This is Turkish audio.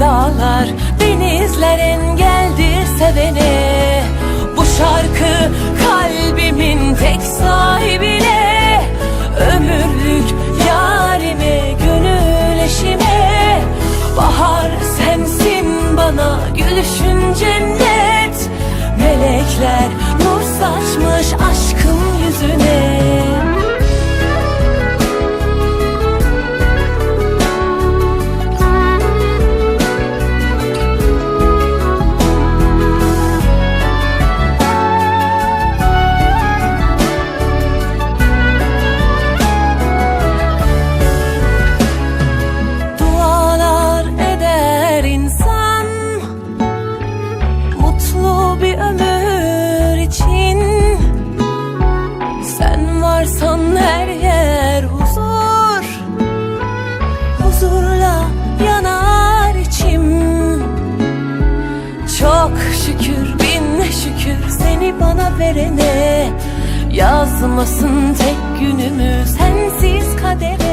dağlar, denizler engeldir sevene. Bu şarkı kalbimin tek sahibine Ömürlük yarime, gönül eşime. Bahar sensin bana gülüşün cennet Melekler nur saçmış Varsan her yer huzur. Huzurla yanar içim. Çok şükür bin şükür seni bana verene. Yazmasın tek günümü sensiz kadere